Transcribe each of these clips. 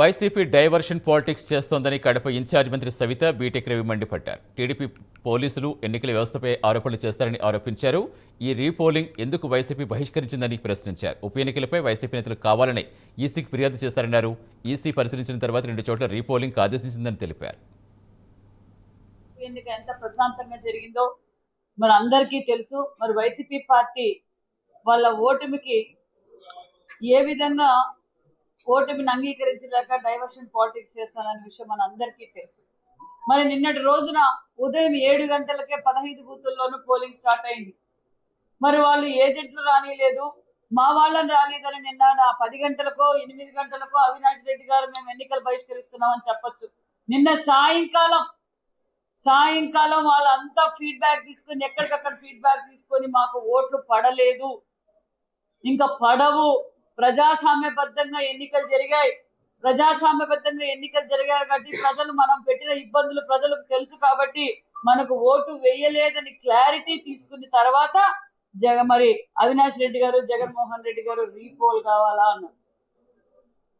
YCP diversion politics చేస్తోందని Kadapa incharge మంత్రి Savitha BTech Ravi మండిపడ్డారు. టీడీపీ పోలీసులు ఎన్నికల వ్యవస్థపై ఆరోపణలు చేస్తారని ఆరోపించారు. ఈ రీపోలింగ్ ఎందుకు వైసీపీ బహిష్కరించిందని ప్రశ్నించారు. ఉప ఎన్నికలపై వైసీపీ నేతలు కావాలని ఈసీకి ఫిర్యాదు చేస్తారన్నారు. ఈసీ పరిశీలించిన తర్వాత రెండు చోట్ల రీపోలింగ్ ఆదేశించిందని తెలిపారు. ఎన్నిక ఎంత ప్రశాంతంగా జరిగిందో మరి అందరికీ తెలుసు. మరి వైసీపీ పార్టీ వాళ్ళ ఓటమికి ఏ విధంగా ఓటమిని అంగీకరించలేక డైవర్షన్ పాలిటిక్స్ చేస్తాననే విషయం మన అందరికీ తెలుసు. మరి నిన్నటి రోజున ఉదయం ఏడు గంటలకే పదహైదు బూతుల్లోనూ పోలింగ్ స్టార్ట్ అయింది. మరి వాళ్ళు ఏజెంట్లు రానిలేదు మా వాళ్ళని రాలేదని నిన్న నా పది గంటలకో ఎనిమిది గంటలకో అవినాష్ రెడ్డి గారు మేము ఎన్నికలు బహిష్కరిస్తున్నామని చెప్పొచ్చు. నిన్న సాయంకాలం సాయంకాలం వాళ్ళంతా ఫీడ్బ్యాక్ తీసుకొని ఎక్కడికక్కడ ఫీడ్బ్యాక్ తీసుకొని మాకు ఓట్లు పడలేదు. ఇంకా పడవు. ప్రజాస్వామ్యబద్ధంగా ఎన్నికలు జరిగాయి. ప్రజాస్వామ్యబద్ధంగా ఎన్నికలు జరిగాయి కాబట్టి ప్రజలు మనం పెట్టిన ఇబ్బందులు ప్రజలకు తెలుసు కాబట్టి మనకు ఓటు వేయలేదని క్లారిటీ తీసుకున్న తర్వాత జగ మరి అవినాష్ రెడ్డి గారు జగన్మోహన్ రెడ్డి గారు రీపోల్ కావాలా అన్నారు.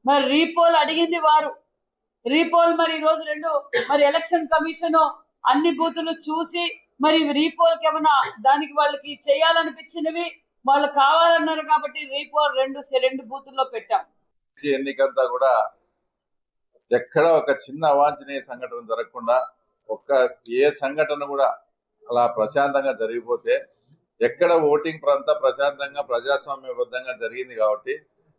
మరి రీపోల్ అడిగింది వారు. రీపోల్ మరి ఈ రోజు రెండు మరి ఎలక్షన్ కమిషన్ అన్ని బూతులు చూసి మరి రీపోల్కి ఏమైనా దానికి వాళ్ళకి చేయాలనిపించినవి వాళ్ళు కావాలన్నారు కాబట్టి రేపు రెండు రెండు బూతుల్లో పెట్టాం. ఎన్నికంతా కూడా ఎక్కడ ఒక చిన్న అవాంఛనీయ సంఘటన జరగకుండా ఒక్క ఏ సంఘటన కూడా అలా ప్రశాంతంగా జరిగిపోతే ఎక్కడ ఓటింగ్ అంతా ప్రశాంతంగా ప్రజాస్వామ్యబద్ధంగా జరిగింది కాబట్టి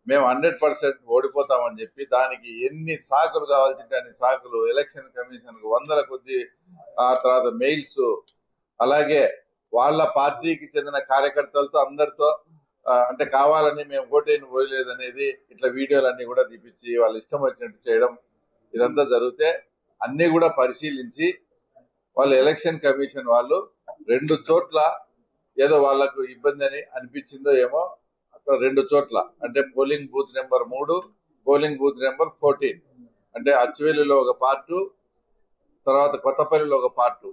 మేము హండ్రెడ్ పర్సెంట్ ఓడిపోతామని చెప్పి దానికి ఎన్ని సాకులు కావాల్సింటే అన్ని సాకులు ఎలక్షన్ కమిషన్కు వందల కొద్ది ఆ తర్వాత మెయిల్స్ అలాగే వాళ్ళ పార్టీకి చెందిన కార్యకర్తలతో అందరితో అంటే కావాలని మేము ఓటేని పోయలేదు అనేది ఇట్లా వీడియోలన్నీ కూడా తీపిచ్చి వాళ్ళు ఇష్టం వచ్చినట్టు చేయడం ఇదంతా జరిగితే అన్ని కూడా పరిశీలించి వాళ్ళు ఎలక్షన్ కమిషన్ వాళ్ళు రెండు చోట్ల ఏదో వాళ్ళకు ఇబ్బంది అని అనిపించిందో ఏమో అక్కడ రెండు చోట్ల. అంటే పోలింగ్ బూత్ నెంబర్ మూడు పోలింగ్ బూత్ నెంబర్ ఫోర్టీన్. అంటే అచ్చువేలిలో ఒక పార్టు తర్వాత కొత్తపల్లిలో ఒక పార్టు.